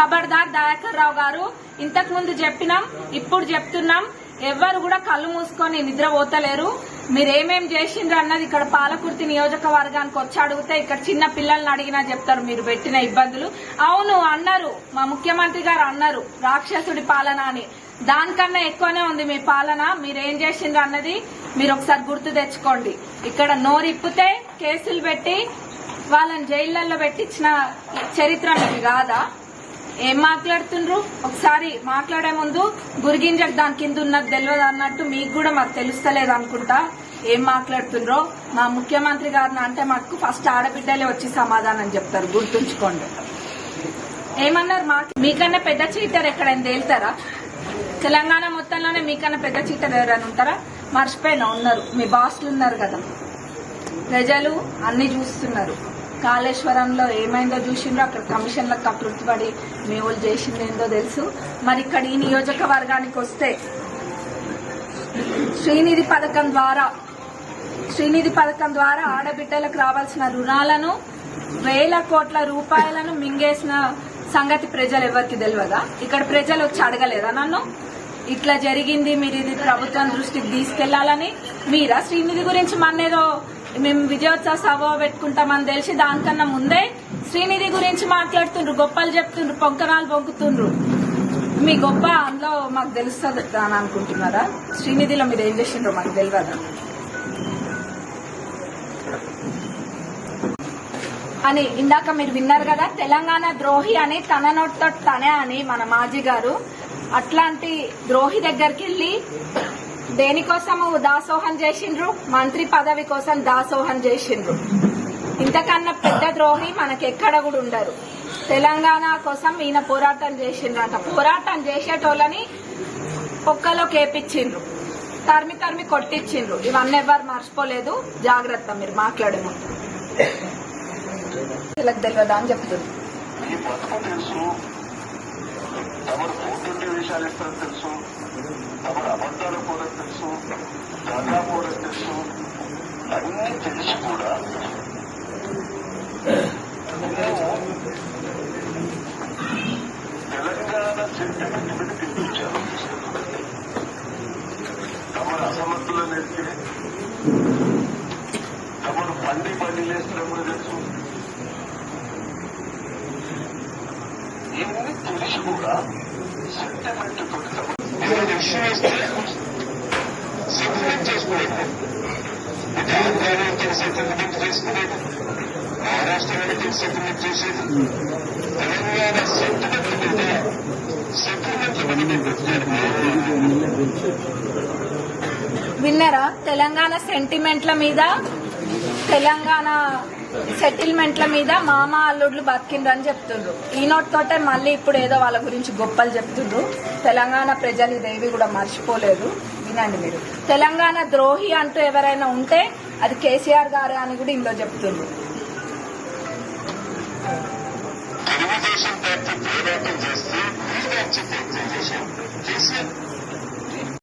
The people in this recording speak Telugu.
ఖబర్దార్ దయాకర్ రావు గారు ఇంతకు ముందు చెప్పినాం ఇప్పుడు చెప్తున్నాం. ఎవ్వరు కూడా కళ్ళు మూసుకొని నిద్రపోతలేరు మీరేమేం చేసిండ్రు అన్నది ఇక్కడ పాలకుర్తి నియోజకవర్గానికి వచ్చి అడిగితే ఇక్కడ చిన్న పిల్లల్ని అడిగినా చెప్తారు మీరు పెట్టిన ఇబ్బందులు. అవును అన్నారు. మా ముఖ్యమంత్రి గారు అన్నారు రాక్షసుడి పాలన అని. దానికన్నా ఎక్కువనే ఉంది మీ పాలన. మీరేం చేసిండ్రు అన్నది మీరు ఒకసారి గుర్తు తెచ్చుకోండి. ఇక్కడ నోరిప్పితే కేసులు పెట్టి వాళ్ళని జైళ్ళలో పెట్టించిన చరిత్ర మీకు కాదా? ఏం మాట్లాడుతుండ్రు? ఒకసారి మాట్లాడే ముందు గురిగింజకు దాని కింద ఉన్నది తెలియదు అన్నట్టు మీకు కూడా మాకు తెలుస్తలేదు అనుకుంటా. ఏం మాట్లాడుతుండ్రో? మా ముఖ్యమంత్రి గారిని అంటే మాకు ఫస్ట్ ఆడబిడ్డలే వచ్చి సమాధానం చెప్తారు. గుర్తుంచుకోండి. ఏమన్నారు? మా మీకన్నా పెద్ద చీటర్ ఎక్కడైనా తేలుతారా? తెలంగాణ మొత్తంలోనే మీకన్నా పెద్ద చీటర్ ఎవరైనా ఉంటారా? మర్చిపోయినా ఉన్నారు. మీ బాస్లు ఉన్నారు కదా. ప్రజలు అన్ని చూస్తున్నారు. కాళేశ్వరంలో ఏమైందో చూసిండ్రో అక్కడ కమిషన్లకు కకృతిపడి మీ వాళ్ళు చేసింది ఏందో తెలుసు. మరి ఇక్కడ ఈ నియోజకవర్గానికి వస్తే శ్రీనిధి పథకం ద్వారా శ్రీనిధి పథకం ద్వారా ఆడబిడ్డలకు రావాల్సిన రుణాలను వేల కోట్ల రూపాయలను మింగేసిన సంగతి ప్రజలు ఎవరికి తెలియదా? ఇక్కడ ప్రజలు వచ్చి అడగలేదా నన్ను? ఇట్లా జరిగింది మీరు ఇది ప్రభుత్వం దృష్టికి తీసుకెళ్ళాలని. మీరా శ్రీనిధి గురించి మన్నేదో మేము విజయోత్సవ సభ పెట్టుకుంటామని తెలిసి దానికన్నా ముందే శ్రీనిధి గురించి మాట్లాడుతుండ్రు గొప్పలు చెప్తుండ్రు పొంకనాలు పొంకుతుండ్రు మీ గొప్ప అందులో మాకు తెలుస్తుంది అని అనుకుంటున్నారా? శ్రీనిధిలో మీరు ఏం చేసిండ్రో మాకు తెలియదా అని ఇందాక మీరు విన్నారు కదా తెలంగాణ ద్రోహి అని తన నోటితో తనే అని మన మాజీ గారు అట్లాంటి ద్రోహి దగ్గరికి వెళ్ళి దేనికోసము దాసోహం చేసిండ్రు? మంత్రి పదవి కోసం దాసోహం చేసిండ్రు. ఇంతకన్నా పెద్ద ద్రోహి మనకి ఎక్కడ కూడా ఉండరు. తెలంగాణ కోసం ఈయన పోరాటం చేసిండ్రంట. పోరాటం చేసేటోళ్ళని పొక్కలో కేపించిండ్రు. తరిమి తరిమి కొట్టించిండ్రు. ఇవన్నీ ఎవరు మర్చిపోలేదు. జాగ్రత్త మీరు మాట్లాడే ముందు తెలియదా అని చెప్తుంది తెలుసు? అప్పుడు అబద్ధాలు కూడా తెలుసు దాదా కూడా తెలుసు అన్నీ తెలిసి కూడా తెలంగాణ సెంటిమెంట్ మీద తిప్పించారు తమరు అసమర్థులు ఎత్తే తమరు బండి బండి లేస్తున్నప్పుడు తెలుసు. ఇవన్నీ తెలిసి కూడా సెంటిమెంట్ తోటి తమ సెటిల్మెంట్ చేసుకోలేదు అంటే ఆంధ్రాలో అయితే సెటిల్మెంట్ చేసుకోలేదు మహారాష్ట్ర వెళ్ళి సెటిల్మెంట్ చేసేది తెలంగాణ సెంటిమెంట్ మీద సెటిల్మెంట్ మీద పెట్టారు విన్నరా? తెలంగాణ సెంటిమెంట్ల మీద తెలంగాణ సెటిల్మెంట్ల మీద మామ అల్లుడ్లు బతికిండ్రు అని చెప్తుండ్రు. ఈ నోట్ తోటే మళ్ళీ ఇప్పుడు ఏదో వాళ్ళ గురించి గొప్పలు చెప్తుండ్రు. తెలంగాణ ప్రజలు ఇదేవి కూడా మర్చిపోలేదు. వినండి మీరు. తెలంగాణ ద్రోహి అంటూ ఎవరైనా ఉంటే అది కేసీఆర్ గారే అని కూడా ఇందులో చెప్తుండ్రు. తెలుగుదేశం పార్టీ పోరాటం చేస్తే